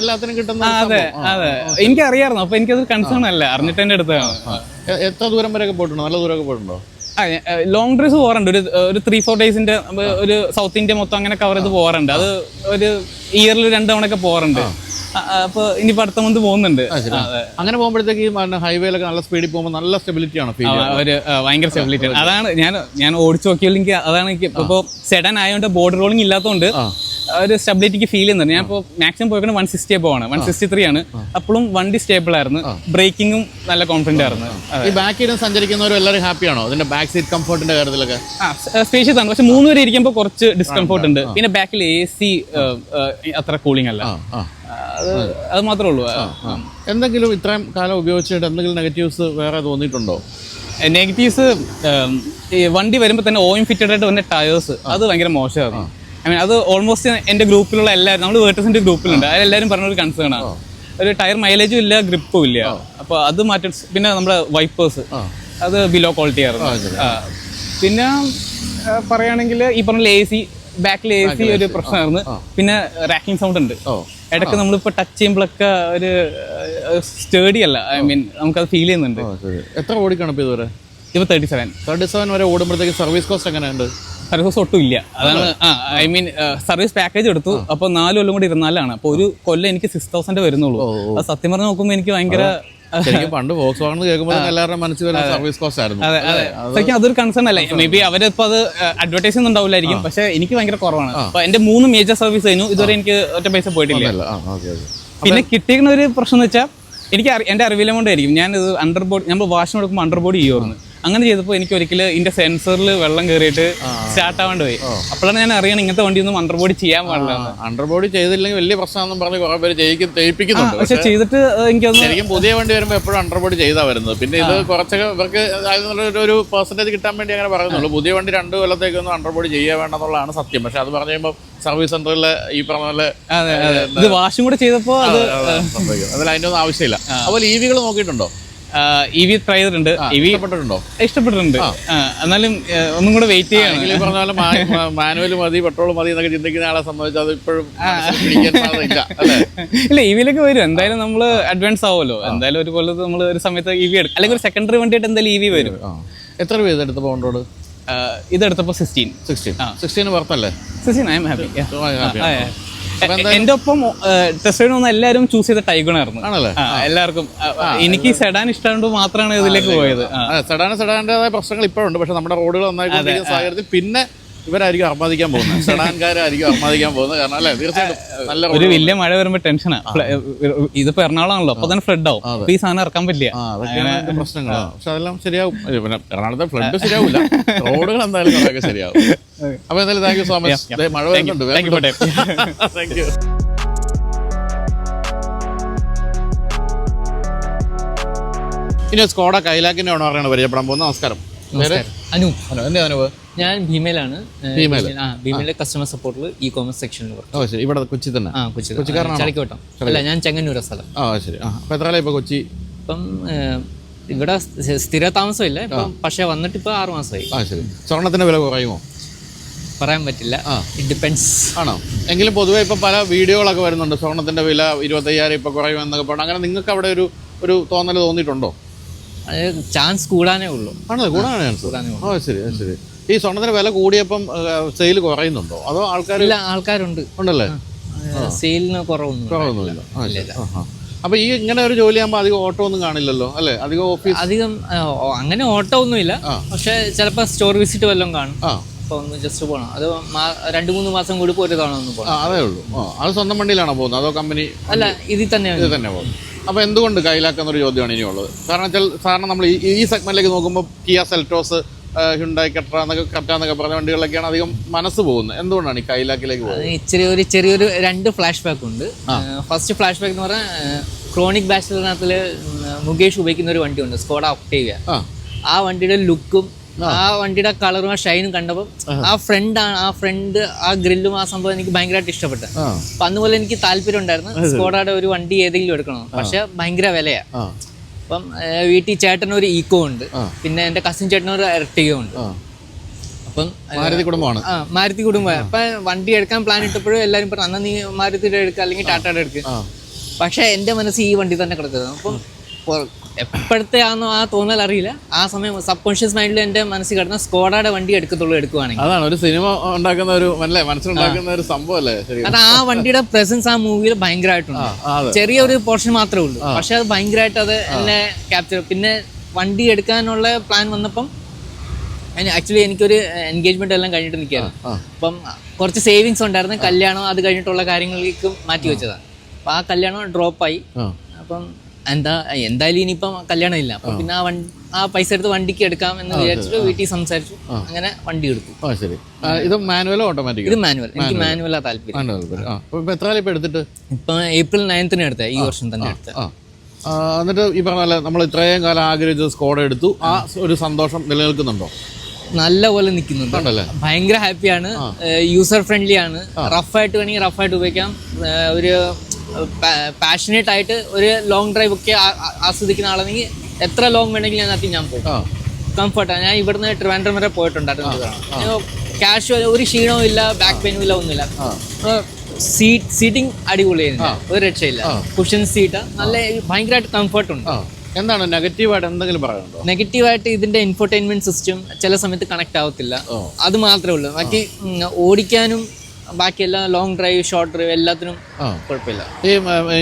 എല്ലാത്തിനും കിട്ടുന്നത് അതെ. അതെ. എനിക്കറിയായിരുന്നു. അപ്പൊ എനിക്കത് കൺസേൺ അല്ല. അറിഞ്ഞിട്ട് തന്നെ എടുത്തതാണ്. എത്ര ദൂരം വരെ പോയിട്ടുണ്ടോ? നല്ല ദൂരമൊക്കെ പോയിട്ടുണ്ടോ? ലോങ് ഡ്രൈവ്സ് പോകാറുണ്ട്. ഒരു ഒരു ത്രീ ഫോർ ഡേയ്സിന്റെ ഒരു സൗത്ത് ഇന്ത്യ മൊത്തം അങ്ങനെ കവർ ചെയ്ത് പോകാറുണ്ട്. അത് ഒരു ഇയറിൽ രണ്ട് തവണ ഒക്കെ പോകാറുണ്ട് അപ്പൊ ഇനി അടുത്ത മന്ത് പോകുന്നുണ്ട്. അങ്ങനെ പോകുമ്പോഴത്തേക്ക് ഹൈവേയിലൊക്കെ നല്ല സ്പീഡിൽ പോകുമ്പോൾ നല്ല സ്റ്റെബിലിറ്റി ആണ് ഒരു ഭയങ്കര സ്റ്റെബിലിറ്റി ആണ്. അതാണ് ഞാൻ ഞാൻ ഓടിച്ചു നോക്കിയില്ലെങ്കിൽ അതാണ് എനിക്ക് ഇപ്പൊ സെഡൻ ആയതുകൊണ്ട് ബോർഡർ റോളിംഗ് ഇല്ലാത്തതുകൊണ്ട് ഒരു സ്റ്റെബിലിറ്റിക്ക് ഫീൽ ചെയ്യുന്നുണ്ട്. ഞാൻ ഇപ്പോൾ മാക്സിമം പോയിക്കൊണ്ട് വൺ സിക്സ്റ്റി ആണ്. വൺ സിക്സ്റ്റി ത്രീ ആണ് അപ്പോഴും വണ്ടി സ്റ്റേബിൾ ആയിരുന്നു. ബ്രേക്കിങ്ങും നല്ല കോൺഫിഡന്റ് ആയിരുന്നു. ഈ ബാക്കിൽ സഞ്ചരിക്കുന്നവരും എല്ലാവരും ആണോ? അതിന്റെ ബാക്ക് സീറ്റ് കംഫർട്ടിന്റെ കാര്യത്തിലൊക്കെ? സ്പേഷ്യസ് ആണ്. പക്ഷെ മൂന്ന് പേര് ഇരിക്കുമ്പോൾ കുറച്ച് ഡിസ്കംഫോർട്ട് ഉണ്ട്. പിന്നെ ബാക്കിൽ എ സി അത്ര കൂളിംഗ് അല്ല. അത് അത് മാത്രമേ ഉള്ളൂ. എന്തെങ്കിലും ഇത്രയും കാലം ഉപയോഗിച്ചിട്ട് എന്തെങ്കിലും നെഗറ്റീവ്സ് വേറെ തോന്നിയിട്ടുണ്ടോ? നെഗറ്റീവ്സ് ഈ വണ്ടി വരുമ്പോൾ തന്നെ ഓയിൻ ഫിറ്റഡായിട്ട് വന്ന ടയേഴ്സ് അത് ഭയങ്കര മോശമായിരുന്നു ഐ മീൻ അത് ഓൾമോസ്റ്റ് എന്റെ ഗ്രൂപ്പിലുള്ള എല്ലാവരും നമ്മൾ വേർട്ടേഴ്സിന്റെ ഗ്രൂപ്പിലുണ്ട്. അതിലെല്ലാവരും പറഞ്ഞ ഒരു കൺസേൺ ആണ്. ഒരു ടയർ മൈലേജും ഇല്ല ഗ്രിപ്പും ഇല്ല. അപ്പോൾ അത് മാറ്റി പിന്നെ നമ്മുടെ വൈപ്പേഴ്സ് അത് ബിലോ ക്വാളിറ്റി ആയിരുന്നു. പിന്നെ പറയുകയാണെങ്കിൽ ഈ പറഞ്ഞ എ സി ബാക്കിൽ എ സി ഒരു പ്രശ്നമായിരുന്നു. പിന്നെ റാക്കിംഗ് സൗണ്ട് ഉണ്ട്. ഇടയ്ക്ക് നമ്മളിപ്പോൾ ടച്ച് ചെയ്യുമ്പോഴൊക്കെ ഒരു സ്റ്റേഡി അല്ല. ഐ മീൻ നമുക്കത് ഫീൽ ചെയ്യുന്നുണ്ട്. എത്ര ഓടിക്കണം ഇപ്പോൾ ഇതുവരെ? ഇപ്പോൾ തേർട്ടി സെവൻ തേർട്ടി സെവൻ വരെ ഓടുമ്പോഴത്തേക്ക് സർവീസ് കോസ്റ്റ് എങ്ങനെയുണ്ട്? സർവീസ് ഒട്ടും ഇല്ല. അതാണ് ആ ഐ മീൻ സർവീസ് പാക്കേജ് എടുത്തു. അപ്പൊ നാല് കൊല്ലം കൂടി ഇരുന്നാലാണ്. അപ്പൊ ഒരു കൊല്ലം എനിക്ക് സിക്സ് തൗസൻഡ് വരുന്നുള്ളൂ. അത് സത്യം പറഞ്ഞ് നോക്കുമ്പോൾ എനിക്ക് ഭയങ്കര ശരിക്കും പണ്ട് വോക്സ് വാഗൺ കേൾക്കുമ്പോൾ എല്ലാവരുടെയും മനസ്സിൽ വരുന്ന സർവീസ് കോസ്റ്റ് ആയിരുന്നു. അതെ അതെ. ശരിക്കും അതൊരു കൺസേൺ അല്ലേ? മേ ബി അവരിപ്പോ അത് അഡ്വർടൈസ് ഉണ്ടാവില്ലായിരിക്കും. പക്ഷെ എനിക്ക് ഭയങ്കര കുറവാണ്. അപ്പൊ എന്റെ മൂന്ന് മേജർ സർവീസ് കഴിഞ്ഞു. ഇതുവരെ എനിക്ക് ഒറ്റ പൈസ പോയിട്ടില്ല. പിന്നെ കിട്ടിയിരിക്കുന്ന ഒരു പ്രശ്നം എന്ന് വെച്ചാൽ എനിക്ക് എന്റെ അറിവിലും കൊണ്ടായിരിക്കും. ഞാൻ ഇത് അണ്ടർ ബോഡി നമ്മൾ വാഷിന് കൊടുക്കുമ്പോൾ അണ്ടർ ബോഡി ചെയ്യുമായിരുന്നു അങ്ങനെ ചെയ്തപ്പോൾ എനിക്ക് ഒരിക്കലും ഇതിന്റെ സെൻസറിൽ വെള്ളം കയറിയിട്ട് സ്റ്റാർട്ട് ആവാണ്ട് പോയി. അപ്പോഴാണ് ഞാൻ അറിയണം ഇങ്ങനത്തെ വണ്ടി ഒന്നും അണ്ടർബോഡി ചെയ്യാൻ പാടില്ല അണ്ടർബോഡി ചെയ്തില്ലെങ്കിൽ വലിയ പ്രശ്നമാണെന്നും പറഞ്ഞ് കുറെ പേര് ചെയ്യിക്കും ചെയ്യിപ്പിക്കുന്നുണ്ട് പക്ഷെ ചെയ്തിട്ട് എനിക്ക് ശരിക്കും പുതിയ വണ്ടി വരുമ്പോൾ എപ്പോഴും അണ്ടർബോഡി ചെയ്താ വരുന്നത്. പിന്നെ ഇത് കുറച്ചൊക്കെ ഇവർക്ക് ഒരു പെർസെന്റേജ് കിട്ടാൻ വേണ്ടി അങ്ങനെ പറയുന്നുള്ളൂ. പുതിയ വണ്ടി രണ്ട് കൊല്ലത്തേക്കൊന്നും അണ്ടർബോഡി ചെയ്യാൻ വേണ്ടെന്നുള്ളതാണ് സത്യം. പക്ഷെ അത് പറഞ്ഞു കഴിയുമ്പോൾ സർവീസ് സെന്ററിലെ ഈ പറഞ്ഞ പോലെ ഇത് വാഷും കൂടെ ചെയ്തപ്പോൾ അത് സംഭവിക്കും അതിൽ അതിന്റെ ഒന്നും ആവശ്യമില്ല. അതുപോലെ ഇ വികൾ നോക്കിയിട്ടുണ്ടോ? ഇ വി ട്രൈ ചെയ്തിട്ടുണ്ട്. ഇ വി ഇഷ്ടപ്പെട്ടിട്ടുണ്ടോ? ഇഷ്ടപ്പെട്ടിട്ടുണ്ട്. എന്നാലും ഒന്നും കൂടെ വെയിറ്റ് ചെയ്യണം. പറഞ്ഞ പോലെ മാനുവൽ മതി പെട്രോൾ മതി എന്നൊക്കെ ചിന്തിക്കുന്ന ആളെ സംബന്ധിച്ച് അത് ഇപ്പോഴും ഇല്ല ഇ വിയിലേക്ക് വരും. എന്തായാലും നമ്മൾ അഡ്വാൻസ് ആവുമല്ലോ. എന്തായാലും ഒരു കൊല്ലത്ത് നമ്മൾ ഒരു സമയത്ത് ഇ വി എടുക്കും. അല്ലെങ്കിൽ ഒരു സെക്കൻഡറി വണ്ടിയായിട്ട് എന്തായാലും ഇ വി വരും. എത്ര രൂപ ഇത് എടുത്ത് പോകേണ്ട റോഡ് ആ, ഇതെടുത്തപ്പോൾ സിക്സ്റ്റീൻ സിക്സ്റ്റീൻ സിക്സ്റ്റീന് പുറത്തല്ലേ സിക്സ്റ്റീൻ ഐ എം ഹാപ്പി എന്റെ ഒപ്പം ടെസ്റ്റ് റൈഡ് വന്ന എല്ലാവരും ചൂസ് ചെയ്ത ടൈഗൺ ആയിരുന്നു. ആണല്ലേ? എല്ലാവർക്കും എനിക്ക് സെഡാൻ ഇഷ്ടമായതുകൊണ്ട് മാത്രമാണ് ഇതിലേക്ക് പോയത്. സെഡാൻ സെഡാന്റെതായ പ്രശ്നങ്ങൾ ഇപ്പോഴുണ്ട് പക്ഷെ നമ്മുടെ റോഡുകൾ നന്നായിട്ട് സാഹചര്യത്തിൽ പിന്നെ ഇവരായിരിക്കും അർമാദിക്കാൻ പോകുന്നത്. സെഡാൻകാരായിരിക്കും അർമാദിക്കാൻ പോകുന്നത്. കാരണം അല്ലേ? തീർച്ചയായിട്ടും നല്ല ഒരു വലിയ മഴ വരുമ്പോൾ ടെൻഷനാ ഇതിപ്പോ എറണാകുളമാണല്ലോ അപ്പൊ തന്നെ ഫ്ലഡ് ആവും. അപ്പൊ ഈ സാധനം ഇറക്കാൻ പറ്റില്ല. അതൊക്കെയാണ് അതിന്റെ പക്ഷെ അതെല്ലാം ശരിയാവും. പിന്നെ എറണാകുളത്തെ ഫ്ലഡ് ശരിയാവില്ല റോഡുകൾ എന്തായാലും അതൊക്കെ ശരിയാവും. അപ്പൊ എന്തായാലും താങ്ക് യു സോ മച്ച് മഴ വരുന്നുണ്ട്. താങ്ക് യു ഇനി സ്കോഡ കൈലാക്കിന്റെ ഓണറാണ് പരിചയപ്പെടാൻ പോകുന്നത്. നമസ്കാരം. അനു. ഹലോ എന്റെ അനുവ് ഞാൻ ഭീമയിലാണ്. ഭീമയിലെ കസ്റ്റമർ സപ്പോർട്ടിൽ ഇ കോമേഴ്സ് സെക്ഷനിൽ വർക്ക് ഓ ശരി. ഇവിടെ കൊച്ചി തന്നെ? ആ കൊച്ചി കാരണം ചളിക്കോട്ടം അല്ല ഞാൻ ചെങ്ങന്നൂർ സ്ഥലം. ആ ശരി. ആ എത്ര കാലം ഇപ്പൊ കൊച്ചി? ഇപ്പം ഇവിടെ സ്ഥിര താമസമില്ല ഇപ്പം പക്ഷെ വന്നിട്ട് ഇപ്പൊ ആറ് മാസമായി ആ ശരി. സ്വർണത്തിന്റെ വില കുറയുമോ? പറയാൻ പറ്റില്ല. ആ. ഇറ്റ് ഡിപ്പെൻസ് ആണോ? എങ്കിലും പൊതുവേ ഇപ്പൊ പല വീഡിയോകളൊക്കെ വരുന്നുണ്ട്. സ്വർണത്തിന്റെ വില ഇരുപത്തയ്യായിരം ഇപ്പൊ കുറയും എന്നൊക്കെ പറഞ്ഞു. അങ്ങനെ നിങ്ങൾക്ക് അവിടെ ഒരു ഒരു തോന്നൽ തോന്നിയിട്ടുണ്ടോ? ചാൻസ് കൂടാനേ ഉള്ളൂ. ആണോ? കൂടാണ് കൂടാനേ ഓ ശരി ശരി. ഈ സ്വർണത്തിന് വില കൂടിയപ്പം സെയിൽ കുറയുന്നുണ്ടോ? അതോ ആൾക്കാർ ഇല്ല ആൾക്കാരുണ്ട്. ഉണ്ടല്ലേ? സെയിലിന് കുറവൊന്നും കുറവൊന്നുമില്ല. അപ്പൊ ഈ ഇങ്ങനെ ഒരു ജോലി ആകുമ്പോ അധികം ഓട്ടോ ഒന്നും കാണില്ലല്ലോ അല്ലെ? അധികം ഓഫീസ് അധികം അങ്ങനെ ഓട്ടോ ഒന്നുമില്ല. പക്ഷെ ചിലപ്പോൾ സ്റ്റോർ വിസിറ്റ് വല്ലതും കാണും. അപ്പോൾ അപ്പൊ ഒന്ന് ജസ്റ്റ് പോകണം അത് രണ്ട് മൂന്ന് മാസം കൂടി ഒരു തവണ ഒന്ന് പോകണം അതേ ഉള്ളൂ. അത് സ്വന്തം വണ്ടിയിലാണോ പോകുന്നത്? അതോ കമ്പനി അല്ല ഇതിൽ തന്നെ ഇതിൽ തന്നെ പോകും അപ്പോൾ എന്തുകൊണ്ട് കയ്യിലാക്കുന്ന ഒരു ചോദ്യമാണ് ഇനിയുള്ളത്. കാരണം വെച്ചാൽ സാറിന് നമ്മൾ ഈ ഈ സെഗ്മെന്റിലേക്ക് നോക്കുമ്പോൾ കിയ സെൽറ്റോസ് ഹുണ്ടായി കെട്ര എന്നൊക്കെ കറ്റ എന്നൊക്കെ പറഞ്ഞ വണ്ടികളിലൊക്കെയാണ് അധികം മനസ്സ് പോകുന്നത്. എന്തുകൊണ്ടാണ് ഈ കൈലാക്കിലേക്ക് പോകുന്നത്? ഇച്ചിരി ഒരു ചെറിയൊരു രണ്ട് ഫ്ലാഷ് ബാക്ക് ഉണ്ട് ഫസ്റ്റ് ഫ്ലാഷ് ബാക്ക് എന്ന് പറഞ്ഞാൽ ക്രോണിക് ബാച്ചിലറിനകത്തിൽ മുകേഷ് ഉപയോഗിക്കുന്ന ഒരു വണ്ടി ഉണ്ട് സ്കോഡ ഒക്ടേവിയ ആ. വണ്ടിയുടെ ലുക്കും ആ. വണ്ടിയുടെ കളറും ആ ഷൈനും കണ്ടപ്പോൾ ആ. ഫ്രണ്ടാണ് ആ ഫ്രണ്ട് ആ ഗ്രില്ലും ആ സംഭവം എനിക്ക് ഭയങ്കരമായിട്ട് ഇഷ്ടപ്പെട്ടു. അപ്പൊ അന്ന് പോലെ എനിക്ക് താല്പര്യം ഉണ്ടായിരുന്നു സ്കോഡയുടെ ഒരു വണ്ടി ഏതെങ്കിലും എടുക്കണം പക്ഷെ ഭയങ്കര വിലയാ. ആ. അപ്പം വീട്ടിൽ ചേട്ടന് ഒരു ഈക്കോ ഉണ്ട്. പിന്നെ എന്റെ കസിൻ ചേട്ടന് ഒരു എർട്ടിഗോ ഉണ്ട്. അപ്പം മാരുതി കുടുംബമാണ്. ആ മാരുതി കുടുംബം. അപ്പൊ വണ്ടി എടുക്കാൻ പ്ലാൻ ഇട്ടപ്പോഴും എല്ലാരും പറഞ്ഞു അന്ന് നീ മാരുതിയുടെ എടുക്കുക അല്ലെങ്കിൽ ടാറ്റയുടെ എടുക്കുക പക്ഷെ എന്റെ മനസ്സ് ഈ വണ്ടി തന്നെ കിടക്കുന്നത് അപ്പം എപ്പോഴത്തെ ആണോ ആ തോന്നൽ അറിയില്ല. ആ സമയം സബ് കോൺഷ്യസ് മൈൻഡിൽ എന്റെ മനസ്സിൽ കിടന്ന സ്കോഡയുടെ വണ്ടി എടുക്കത്തുള്ളൂ എടുക്കുവാണെങ്കിൽ. അതാണ് ഒരു സിനിമ ഉണ്ടാക്കുന്ന ഒരു അല്ലേ മനസ്സിലുണ്ടാക്കുന്ന ഒരു സംഭവം അല്ലേ ശരി കാരണം ആ വണ്ടിയുടെ പ്രസൻസ് ആ മൂവിയിൽ ഭയങ്കരമായിട്ടുണ്ട്. ചെറിയൊരു പോർഷൻ മാത്രമേ ഉള്ളൂ. പക്ഷെ അത് ഭയങ്കരമായിട്ട് അത് എന്നെ ക്യാപ്ചർ പിന്നെ വണ്ടി എടുക്കാനുള്ള പ്ലാൻ വന്നപ്പം ആക്ച്വലി എനിക്കൊരു എൻഗേജ്മെന്റ് എല്ലാം കഴിഞ്ഞിട്ട് നിൽക്കുകയാണ്. അപ്പം കുറച്ച് സേവിങ്സ് ഉണ്ടായിരുന്നു. കല്യാണം അത് കഴിഞ്ഞിട്ടുള്ള കാര്യങ്ങളിലേക്ക് മാറ്റി വെച്ചതാണ്. അപ്പം ആ കല്യാണം ഡ്രോപ്പായി അപ്പം എന്താ എന്തായാലും ഇനിയിപ്പം കല്യാണം ഇല്ല. അപ്പൊ പിന്നെ ആ വണ്ടി ആ പൈസ എടുത്ത് വണ്ടിക്ക് എടുക്കാം എന്ന് വിചാരിച്ചിട്ട് വീട്ടിൽ സംസാരിച്ചു. അങ്ങനെ വണ്ടി എടുത്തു. ആ ശരി. ഇത് മാനുവലോ ഓട്ടോമാറ്റിക്കോ ഇത് മാനുവൽ. എനിക്ക് മാനുവലാ താല്പര്യം. എത്ര എടുത്തിട്ട്? ഇപ്പൊ ഏപ്രിൽ നയൻത്തിന് എടുത്ത ഈ വർഷം തന്നെ എടുത്ത. എന്നിട്ട് ഈ പറഞ്ഞ നമ്മൾ ഇത്രയും കാലം ആഗ്രഹിച്ച സ്കോഡ എടുത്തു. ആ ഒരു സന്തോഷം നിലനിൽക്കുന്നുണ്ടോ? നല്ല പോലെ നിൽക്കുന്നുണ്ട്. ഭയങ്കര ഹാപ്പിയാണ് യൂസർ ഫ്രണ്ട്ലി ആണ്. റഫായിട്ട് വേണമെങ്കിൽ റഫായിട്ട് ഉപയോഗിക്കാം. ഒരു പാഷനേറ്റ് ആയിട്ട് ഒരു ലോങ് ഡ്രൈവ് ഒക്കെ ആസ്വദിക്കുന്ന ആളാണെങ്കിൽ എത്ര ലോങ് വേണമെങ്കിലും അതിനകത്ത് ഞാൻ പോകും കംഫർട്ടാണ് ഞാൻ ഇവിടുന്ന് ട്രിവാൻഡ്രം വരെ പോയിട്ടുണ്ടായിരുന്നു ക്യാഷ് ഒരു ക്ഷീണവും ഇല്ല ബാക്ക് പെയിനും ഇല്ല ഒന്നുമില്ല. സീറ്റ് സീറ്റിംഗ് അടിപൊളിയായിരുന്നു. ഒരു രക്ഷയില്ല. കുഷൻ സീറ്റ് നല്ല ഭയങ്കരമായിട്ട് കംഫർട്ട് ഉണ്ട്. എന്താണ്? നെഗറ്റീവായിട്ട് എന്തെങ്കിലും പറയാനുണ്ടോ? നെഗറ്റീവായിട്ട് ഇതിന്റെ ഇൻഫർടൈൻമെന്റ് സിസ്റ്റം ചില സമയത്ത് കണക്ട് ആവത്തില്ല. അത് മാത്രമേ ഉള്ളൂ. ബാക്കി ഓടിക്കാനും ബാക്കി എല്ലാം ലോങ് ഡ്രൈവ് ഷോർട്ട് ഡ്രൈവ് എല്ലാത്തിനും. കുഴപ്പമില്ല. ഈ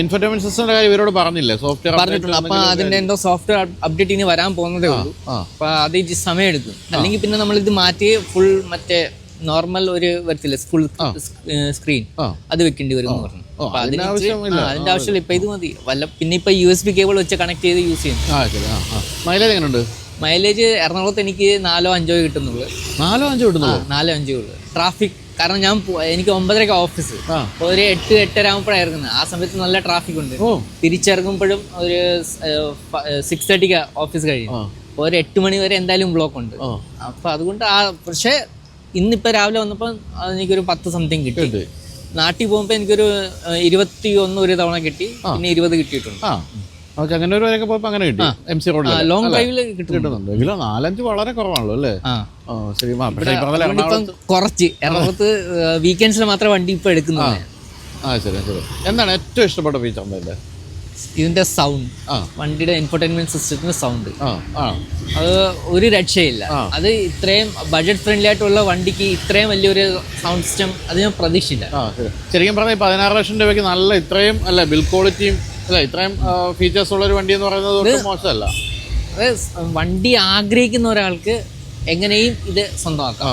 ഇൻഫർടൈൻമെന്റ് സിസ്റ്റത്തിന്റെ കാര്യം ഇവരോട് പറഞ്ഞില്ലേ? സോഫ്റ്റ്വെയർ പറഞ്ഞിട്ടുണ്ട്. അപ്പൊ അതിന്റെ എന്തോ സോഫ്റ്റ്വെയർ അപ്ഡേറ്റ് ഇനി വരാൻ പോകുന്നതേ ഉള്ളൂ. അപ്പൊ അത് സമയം എടുക്കും അല്ലെങ്കിൽ പിന്നെ നമ്മൾ ഇത് മാറ്റി ഫുൾ മറ്റേ നോർമൽ ഒരു വരത്തില്ല? ഫുൾ സ്ക്രീൻ അത് വെക്കേണ്ടി വരും എന്ന് പറഞ്ഞു. അപ്പൊ അതിന്റെ അതിന് ആവശ്യമില്ല. അതിന്റെ ആവശ്യമില്ല. ഇപ്പൊ ഇത് മതി. വല്ല പിന്നെ ഇപ്പൊ യു എസ് ബി കേബിൾ വെച്ച് കണക്ട് ചെയ്ത് യൂസ് ചെയ്യും ആ ശരി. ആ ആ. മൈലേജ് എങ്ങനെയുണ്ട് മൈലേജ് എറണാകുളത്ത് എനിക്ക് നാലോ അഞ്ചോ കിട്ടുന്നുള്ളൂ. നാലോ അഞ്ചോ കിട്ടുന്നു നാലോ അഞ്ചോ ഉള്ളൂ. ട്രാഫിക് കാരണം ഞാൻ എനിക്ക് ഒമ്പതരക്ക് ഓഫീസ് ഒരു എട്ട് എട്ടര ആകുമ്പോഴാണ് ഇറങ്ങുന്നത് ആ സമയത്ത് നല്ല ട്രാഫിക് ഉണ്ട്. തിരിച്ചിറങ്ങുമ്പോഴും ഒരു സിക്സ് തേർട്ടിക്ക് ഓഫീസ് കഴിയും. ഒരു എട്ട് മണി വരെ എന്തായാലും ബ്ലോക്ക് ഉണ്ട്. അപ്പൊ അതുകൊണ്ട് ആ പക്ഷേ ഇന്നിപ്പോ രാവിലെ വന്നപ്പോൾ എനിക്കൊരു പത്ത് സംതിങ് കിട്ടി. നാട്ടിൽ പോകുമ്പോൾ എനിക്കൊരു ഇരുപത്തി ഒന്ന് ഒരു തവണ കിട്ടി. പിന്നെ ഇരുപത് കിട്ടിയിട്ടുണ്ട്. ഓക്കെ അങ്ങനെ ഒരു വരെയൊക്കെ പോയപ്പോൾ അങ്ങനെ കിട്ടി. എം സി റോഡിൽ ലോങ് ഡ്രൈവിൽ കിട്ടും കിട്ടുന്നുണ്ട്. എങ്കിലും നാലഞ്ച് വളരെ കുറവാണല്ലോ അല്ലേ? ശരി കുറച്ച്. എറണാകുളത്ത് വീക്കെൻഡ്സിൽ മാത്രമേ വണ്ടി ഇപ്പൊ എടുക്കുന്നത്. ആ. ശരി ശരി. എന്താണ് ഏറ്റവും ഇഷ്ടപ്പെട്ട ഫീച്ചർ എന്താ ഇതിന്റെ സൗണ്ട് വണ്ടിയുടെ എൻഫർടൈൻമെന്റ് സിസ്റ്റത്തിന്റെ സൗണ്ട് അത് ഒരു രക്ഷയില്ല. അത് ഇത്രയും ബഡ്ജറ്റ് ഫ്രണ്ട്ലി ആയിട്ടുള്ള വണ്ടിക്ക് ഇത്രയും വലിയൊരു സൗണ്ട് സിസ്റ്റം അത് ഞാൻ ശരി. ശരിക്കും പറഞ്ഞാൽ പതിനാറ് ലക്ഷം രൂപയ്ക്ക് നല്ല ഇത്രയും അല്ല ബിൽ ക്വാളിറ്റിയും അല്ല ഇത്രയും ഫീച്ചേഴ്സ് ഉള്ള ഒരു വണ്ടി എന്ന് പറയുന്നത് ഒട്ടും മോശമല്ല. അത് വണ്ടി ആഗ്രഹിക്കുന്ന ഒരാൾക്ക് എങ്ങനെയും ഇത് സ്വന്തമാക്കാം.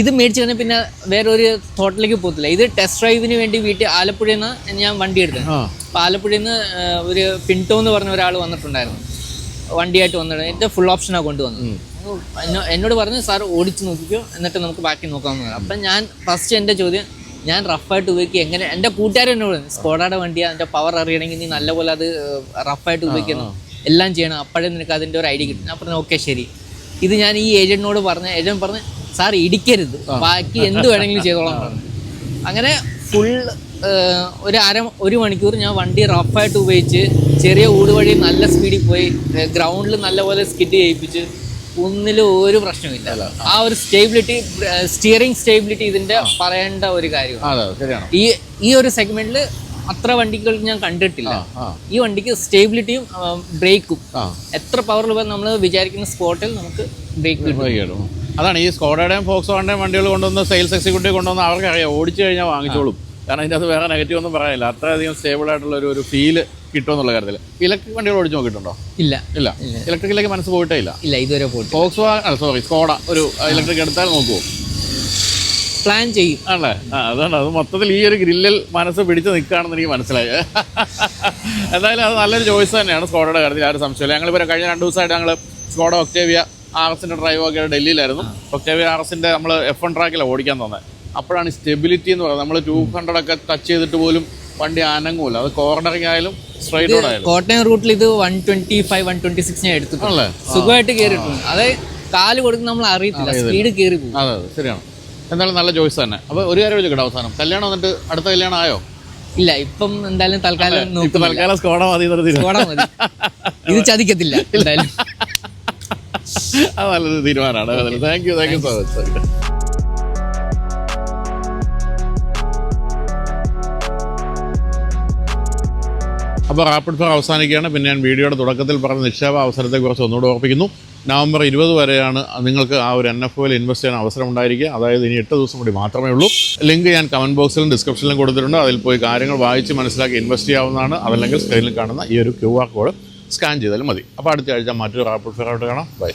ഇത് മേടിച്ചു കഴിഞ്ഞാൽ പിന്നെ വേറെ ഒരു തോട്ടിലേക്ക് പോകത്തില്ല. ഇത് ടെസ്റ്റ് ഡ്രൈവിന് വേണ്ടി വീട്ടിൽ ആലപ്പുഴയിൽ നിന്ന് ഞാൻ വണ്ടി എടുത്തത് അപ്പം അപ്പോൾ ആലപ്പുഴയിൽ നിന്ന് ഒരു പിൻടോ എന്ന് പറഞ്ഞ ഒരാൾ വന്നിട്ടുണ്ടായിരുന്നു. വണ്ടിയായിട്ട് വന്നിട്ട് എന്റെ ഫുൾ ഓപ്ഷനാണ് കൊണ്ടുവന്നത്. എന്നോട് പറഞ്ഞു സാർ ഓടിച്ച് നോക്കിക്കോ. എന്നിട്ട് നമുക്ക് ബാക്കി നോക്കാമെന്ന് പറഞ്ഞു അപ്പം ഞാൻ ഫസ്റ്റ് എന്റെ ചോദ്യം ഞാൻ റഫായിട്ട് ഉപയോഗിക്കുക. എങ്ങനെ എന്റെ കൂട്ടുകാരൻ എന്നോട് സ്കോഡയുടെ വണ്ടിയാണ് അതിന്റെ പവർ അറിയണമെങ്കിൽ നീ നല്ലപോലെ അത് റഫായിട്ട് ഉപയോഗിക്കണം. എല്ലാം ചെയ്യണം. അപ്പോഴേ നിനക്ക് അതിന്റെ ഒരു ഐഡിയ കിട്ടും. ഞാൻ പറഞ്ഞു ഓക്കെ ശരി. ഇത് ഞാൻ ഈ ഏജന്റിനോട് പറഞ്ഞ ഏജന്റ് പറഞ്ഞ് സാർ ഇടിക്കരുത്. ബാക്കി എന്ത് വേണമെങ്കിലും ചെയ്തോളാം. പറഞ്ഞു അങ്ങനെ ഫുൾ ഒരു അര ഒരു മണിക്കൂർ ഞാൻ വണ്ടി റഫായിട്ട് ഉപയോഗിച്ച് ചെറിയ ഊട് വഴി നല്ല സ്പീഡിൽ പോയി ഗ്രൗണ്ടിൽ നല്ലപോലെ സ്കിഡ് ചെയ്യിപ്പിച്ച് ഒന്നിലും ഒരു പ്രശ്നമില്ല ആ ഒരു സ്റ്റേബിലിറ്റി സ്റ്റിയറിംഗ് സ്റ്റേബിലിറ്റി ഇതിന്റെ പറയേണ്ട ഒരു കാര്യമാണ്. ഈ ഈ ഒരു സെഗ്മെന്റിൽ അത്ര വണ്ടികൾ ഞാൻ കണ്ടിട്ടില്ല. ഈ വണ്ടിക്ക് സ്റ്റേബിലിറ്റിയും ബ്രേക്കും. എത്ര പവറിൽ നമ്മൾ വിചാരിക്കുന്ന സ്പോട്ടിൽ നമുക്ക് ബ്രേക്ക് കിട്ടും. അതാണ് ഈ സ്കോഡയുടെയും ഫോക്സോണിന്റെയും വണ്ടികൾ കൊണ്ടുവന്ന് സെയിൽസ് എക്സിക്യൂട്ടീവ് കൊണ്ടുവന്ന് അവർക്ക് അറിയാം ഓടിച്ചു കഴിഞ്ഞാൽ വാങ്ങിച്ചോളും. കാരണം അതിന്റെ അത് വേറെ നെഗറ്റീവ് ഒന്നും പറയാനില്ല. അത്രയധികം സ്റ്റേബിൾ ആയിട്ടുള്ള ഒരു ഒരു ഫീൽ കിട്ടുമെന്നുള്ള കാര്യത്തിൽ. ഇലക്ട്രിക് വണ്ടികൾ ഓടിച്ചു നോക്കിയിട്ടുണ്ടോ? ഇല്ല. ഇല്ല. ഇലക്ട്രിക്കിലേക്ക് മനസ്സ് പോയിട്ടേ ഇല്ല. ഇല്ല ഇതുവരെ പോയിട്ട് ഫോക്സ് സോറി സ്കോഡ ഒരു ഇലക്ട്രിക് എടുത്താൽ നോക്കുമോ പ്ലാൻ ചെയ്യും. ആണല്ലേ? അതാണ്. അത് മൊത്തത്തിൽ ഈ ഒരു ഗ്രില്ലിൽ മനസ്സ് പിടിച്ച് നിൽക്കുകയാണെന്ന് എനിക്ക് മനസ്സിലായി. എന്തായാലും അത് നല്ലൊരു ചോയ്സ് തന്നെയാണ് സ്കോഡയുടെ കാര്യത്തിൽ. ആ ഒരു സംശയമില്ല ഞങ്ങളിപ്പോൾ കഴിഞ്ഞ രണ്ട് ദിവസമായിട്ട് ഞങ്ങൾ സ്കോഡ ഒക്ടേവിയ ആർ എസിന്റെ ഡ്രൈവ് ഒക്കെ ഡൽഹിയിലായിരുന്നു. ഒക്ടേവിയ ആർ എസിന്റെ നമ്മൾ എഫ് വൺ ട്രാക്കിലാണ് ഓടിക്കാൻ തന്നെ. അപ്പോഴാണ് സ്റ്റെബിലിറ്റി എന്ന് പറയുന്നത്. നമ്മൾ ടു ഹൺഡ്രഡ് ഒക്കെ ടച്ച് ചെയ്തിട്ട് പോലും വണ്ടി അനങ്ങൂല. അത് കോർണറിംഗ് ആയാലും സ്ട്രൈറ്റ് റോഡ് ആയാലും. കോട്ടയം റൂട്ടിൽ ഇത് one twenty five one twenty six ഞാൻ എടുത്തിട്ടുണ്ട് സുഖമായിട്ട് കയറിയിട്ടുണ്ട് അതെ കാൽ കൊടുക്കുന്ന നമ്മൾ അറിയത്തില്ല. സ്പീഡ് കയറി പോകും. അതെ അതെ. ശരിയാണ്. എന്തായാലും നല്ല ചോയ്സ് തന്നെ. അപ്പോൾ ഒരു കാര്യം ചോദിക്കട്ടെ അവസാനം. കല്യാണം വന്നിട്ട് അടുത്ത കല്യാണം ആയോ? ഇല്ല ഇപ്പം എന്തായാലും തൽക്കാലം തൽക്കാലം സ്കോഡ മതി സ്കോഡ മതി. ഇത് ചതിക്കത്തില്ല. എന്തായാലും. അത് നല്ലൊരു തീരുമാനമാണ്. Thank you thank you so much അപ്പോൾ റാപ്പിഡ് ഫയർ അവസാനിക്കുകയാണ്. പിന്നെ ഞാൻ വീഡിയോയുടെ തുടക്കത്തിൽ പറഞ്ഞ നിക്ഷേപ അവസരത്തെക്കുറിച്ച് ഒന്നുകൂടെ ഓർപ്പിക്കുന്നു. നവംബർ ഇരുപത് വരെയാണ് നിങ്ങൾക്ക് ആ ഒരു എൻ എഫ് ഒയിൽ ഇൻവെസ്റ്റ് ചെയ്യാൻ അവസരം ഉണ്ടായിരിക്കുക. അതായത് ഇനി എട്ട് ദിവസം കൂടി മാത്രമേ ഉള്ളൂ. ലിങ്ക് ഞാൻ കമന്റ് ബോക്സിലും ഡിസ്ക്രിപ്ഷനിലും കൊടുത്തിട്ടുണ്ട്. അതിൽ പോയി കാര്യങ്ങൾ വായിച്ച് മനസ്സിലാക്കി ഇൻവെസ്റ്റ് ചെയ്യാവുന്നതാണ്. അതല്ലെങ്കിൽ സ്ക്രീനിൽ കാണുന്ന ഈ ഒരു ക്യു ആർ കോഡ് സ്കാൻ ചെയ്താലും മതി. അപ്പോൾ അടുത്ത ആഴ്ച മറ്റൊരു റാപ്പിഡ് ഫയർ ആയിട്ട് കാണാം. ബൈ